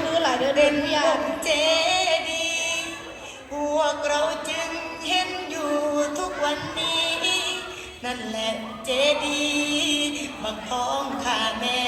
คือหลายเดือนเป็นอยากงเจดีย์พวกเราจึงเห็นอยู่ทุกวันนี้ นั่นแหละเจดีย์บักองข้าแม่